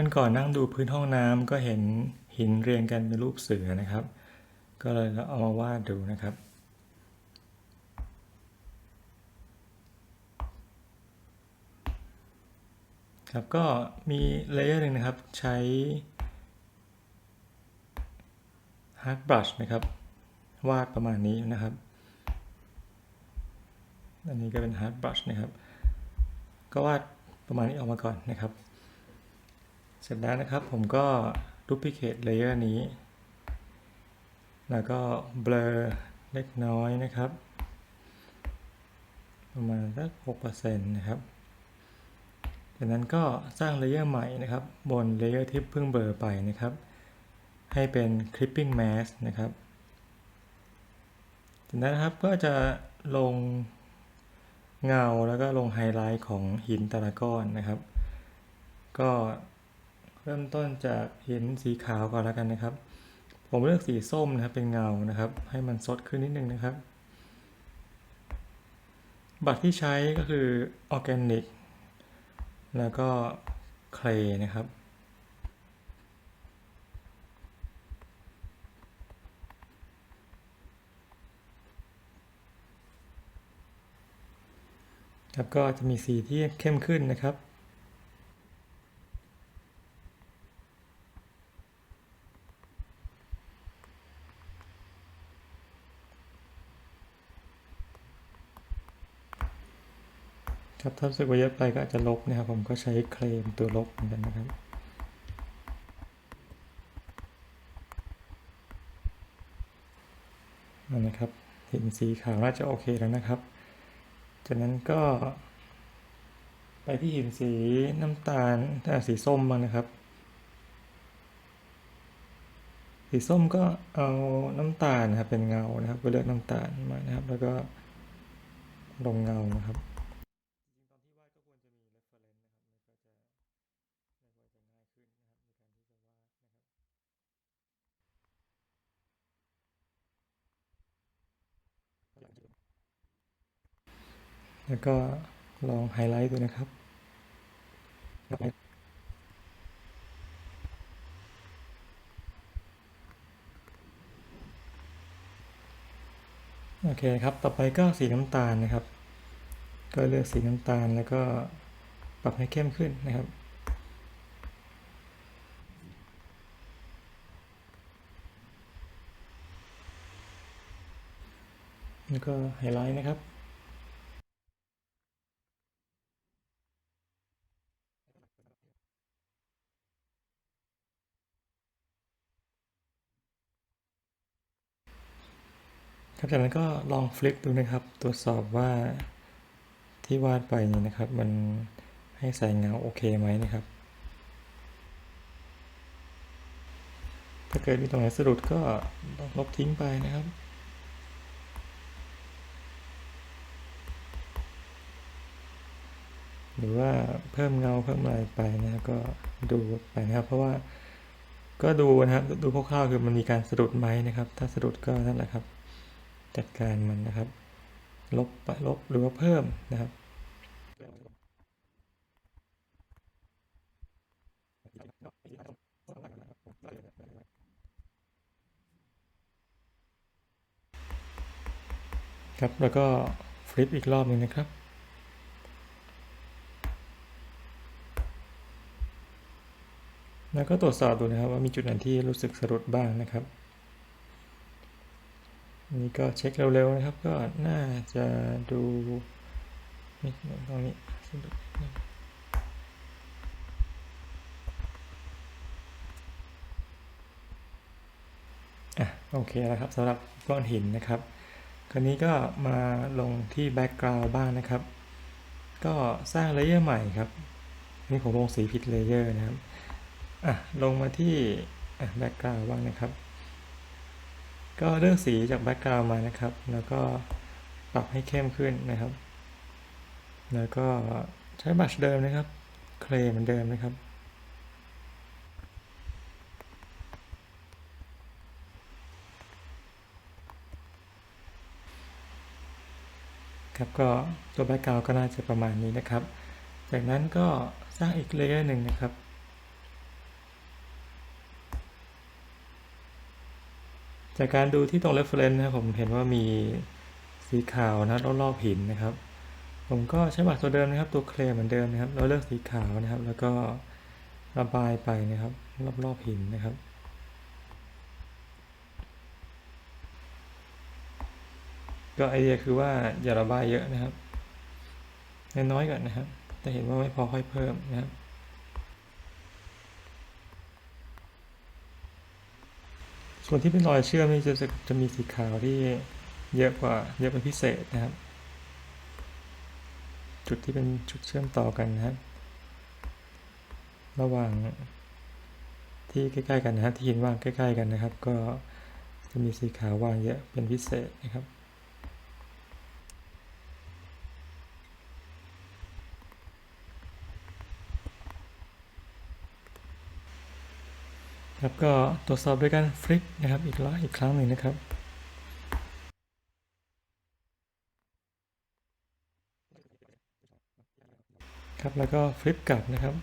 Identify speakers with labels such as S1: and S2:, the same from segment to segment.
S1: วันก่อนนั่งดูพื้นห้องน้ำก็เห็นหินเรียงกันเป็นรูปเสือนะครับ ก็เลยเอามาวาดดูนะครับครับก็มีเลเยอร์หนึ่งนะครับใช้ hard brush นะครับ วาดประมาณนี้นะครับ อันนี้ก็เป็น hard brush นะครับ ก็วาดประมาณนี้ออกมาก่อนนะครับ สร็จแล้วนะครับผมก็ duplicate layer นี้ แล้วก็ blur เล็กน้อยนะครับ ประมาณสัก6%นะครับจากนั้นก็สร้างเลเยอร์ใหม่นะครับ บนเลเยอร์ที่เพิ่งเบลอไปนะครับ ให้เป็น clipping mask นะครับจากนั้นนะครับก็จะลงเงาแล้วก็ลงไฮไลท์ของหินแต่ละก้อนนะครับ ก็ เริ่มต้นจากหินสีขาวก่อนแล้วกันนะครับ ผมเลือกสีส้มนะครับเป็นเงานะครับ ให้มันสดขึ้นนิดนึงนะครับ บัตรที่ใช้ก็คือออร์แกนิกแล้วก็เคลนะครับครับก็จะมีสีที่เข้มขึ้นนะครับ ครับถ้าสึกว่าเยอะไปก็อาจจะลบนะครับผมก็ใช้เคลมตัวลบเหมือนกันนะครับนั่นนะครับเหินสีขาวน่าจะโอเคแล้วนะครับ จากนั้นก็ ไปที่หินสีน้ำตาลอ่สีส้มบ้างนะครับ สีส้มก็เอาน้ำตาลนะครับเป็นเงานะครับก็เลือกน้ำตาลมานะครับ แล้วก็ลงเงานะครับ แล้วก็ลองไฮไลท์ดูนะครับโอเคครับ ต่อไปก็สีน้ำตาลนะครับ ก็เลือกสีน้ำตาลแล้วก็ปรับให้เข้มขึ้นนะครับ แล้วก็ไฮไลท์นะครับ ครับจากนั้นก็ลองฟลิปดูนะครับ ตรวจสอบว่าที่วาดไปเนี่ยนะครับ มันให้ใส่เงาโอเคไหมนะครับ ถ้าเกิดมีตรงไหนสะดุดก็ลบทิ้งไปนะครับหรือว่าเพิ่มเงาเพิ่มอะไรไปนะก็ดูไปนะครับ เพราะว่าก็ดูนะครับดูคร่าวๆคือมันมีการสะดุดไหมนะครับ ถ้าสะดุดก็นั่นแหละครับ จัดการมันนะครับ ลบไปลบหรือว่าเพิ่มนะครับครับแล้วก็ฟลิปอีกรอบหนึ่งนะครับ แล้วก็ตรวจสอบดูนะครับว่ามีจุดไหนที่รู้สึกสะดุดบ้างนะครับ นนี้ก็เช็คเร็วๆนะครับ ก็น่าจะดูนิดหนึ่ตรงนี้สะดุดนิดนึงอะโอเคแล้วครับสำหรับก้อนหินนะครับคราวนี้ก็มาลงที่แบ็กกราว n d บ้างนะครับ ก็สร้างเลเยอร์ใหม่ครับ นี่ผมลงสีผิดเลเยอร์นะครับอะลงมาที่แบ็กกราว n d บ้างนะครับ ก็เลือกสีจากแบ็กกราว n d มานะครับ แล้วก็ปรับให้เข้มขึ้นนะครับ แล้วก็ใช้บัชเดิมนะครับ เคลเหมือนเดิมนะครับ ครับก็ตัวแบ็กกราวก็น่าจะประมาณนี้นะครับ จากนั้นก็สร้างอีกเลเยอร์หนึ่งนะครับ จากการดูที่ตรง reference นะครับผมเห็นว่ามีสีขาวนะรอบๆหินนะครับ ผมก็ใช้หมากตัวเดิมนะครับ ตัวเคลมเหมือนเดิมนะครับ เราเลือกสีขาวนะครับ แล้วก็ระบายไปนะครับ รอบๆหินนะครับก็ไอเดียคือว่าอย่าระบายเยอะนะครับน้อยๆก่อนนะครับ จะเห็นว่าไม่พอค่อยเพิ่มนะครับ ส่วนที่เป็นรอยเชื่อมนี่จะจะจะมีสีขาวที่เยอะกว่าเยอะเป็นพิเศษนะครับ จุดที่เป็นจุดเชื่อมต่อกันนะครับ ระหว่างที่ใกล้ๆกันนะครับที่หินว่างใกล้ ๆ กันนะครับ ก็จะมีสีขาววางเยอะเป็นพิเศษนะครับ ครับก็ตรวจสอบด้วยการฟลิปนะครับอีกรอยอีกครั้งหนึ่งนะครับครับแล้วก็ฟลิปกลับนะครับ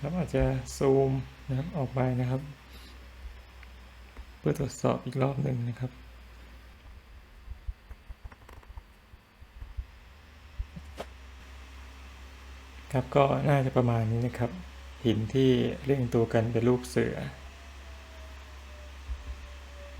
S1: ครับอาจจะซูมนะครับออกไปนะครับ เพื่อตรวจสอบอีกรอบหนึ่งนะครับ ครับก็น่าจะประมาณนี้นะครับ หินที่เรียงตัวกันเป็นรูปเสือ